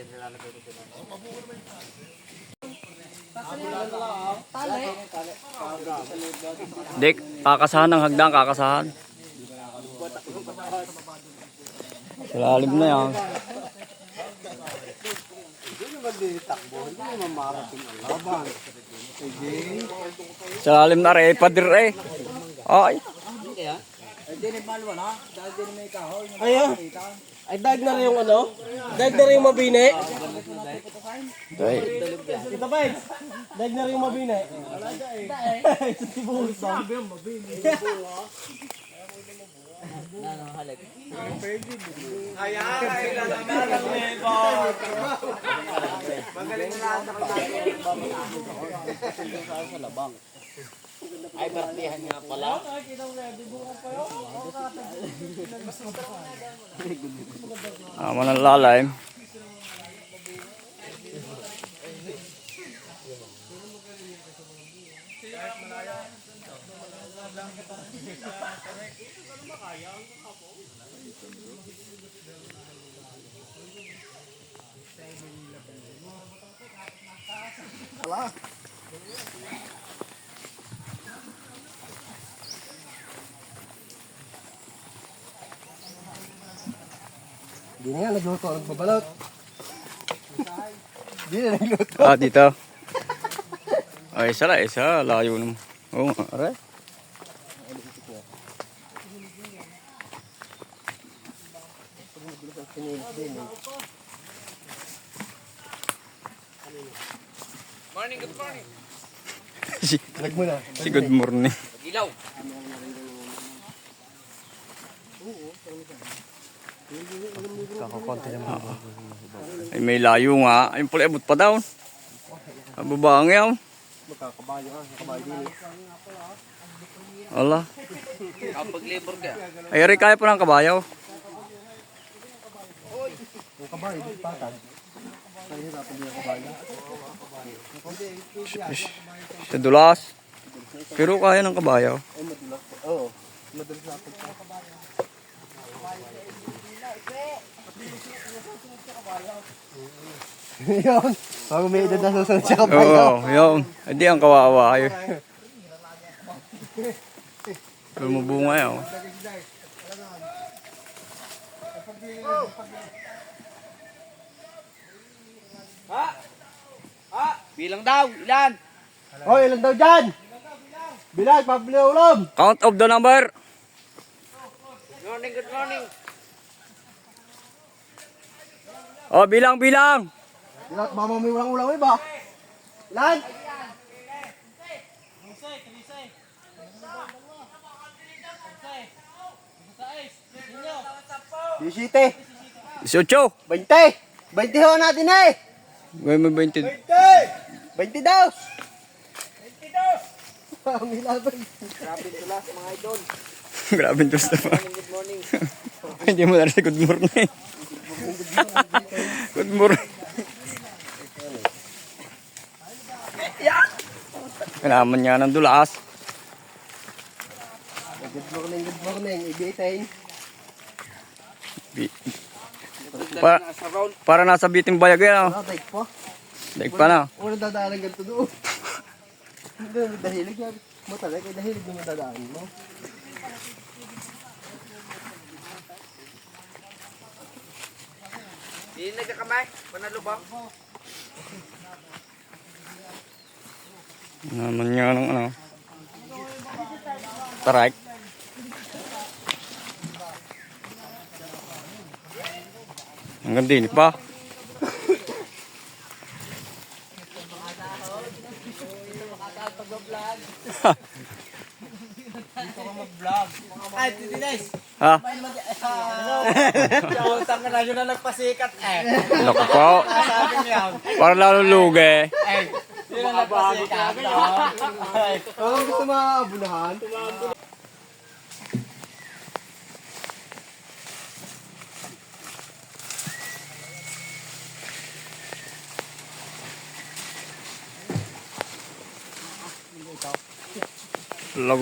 Diyan nilalagay ko sila. Dik, kakasahan ng hagdan, kakasahan. Sa lalim na yan. Hindi naman din takbo. Hindi naman marating ang Sa lalim na rin, padir eh. Ay, Ayan. Ay, dag na rin yung ano? Dag na rin yung mabine. ay. Ito ba, eh? Dag na rin yung mabine. Wala dyan eh. Ito si Buhos. Sabi yung mabine. Kaya, kailangan na lang nito. Magaling na lang Ay, partihan nga pala. Amo ng lalim. Hindi na nga nagluto. Nagbabalot. Hindi na nagluto. Ah, dito. Ay, isa lang, isa. Layo naman. Oo, nga, aray. si, Nag mo na. si good morning. Ilaw. Ay, may layo nga. Ay, pala, abot pa daw. Ababa ang yaw. Kabayo. Ala. Kapag labor ka. Ay, ari, kaya pa ng kabayaw. Yung kabayo, di patag. Nahihirapan din ang kabayo. Sa dulas. Pero kaya ng kabayaw. Ay, madulas po. Oo. Madalas na ako. Yun. Bago may edad na susunod sa kabayo. Oo, yun. Hindi ang kawawa. Ay. Lumubunga yaw. Bilang daw. Ilan? Hoy, ilan daw dyan? Bilang, pabili ulam. Count of the number. Good morning, good morning. Oh, bilang, bilang. Bilang, mama may ulang ulam eh ba? Ilan? Bisite. 18. 20. 20 ho natin eh. Gawin mo 20. 20 daw. 22. Ang ilaban. Grabe tulas mga idol. Grabe ito sa Good morning. Hindi mo na good morning. Good morning. Kailangan niya ng dulas. Good morning, good morning. Ibitin. Bi- Pa- Sa round. para nasa biting bayag yan. Oh. Ah, take po. Daig pa na. Wala dadaanan ganito doon. Dahilig yan. Mo talaga, dahilig mo dadaan mo. Hindi nagkakamay. Panalo ba? Naman niya ng ano. Tarak. Hanggang din pa. Ay, titi guys. Ha? Utang na yun na nagpasikat eh. Naku po. Para lalo lugi. Yun ang nagpasikat. Parang gusto maabunahan. Lago.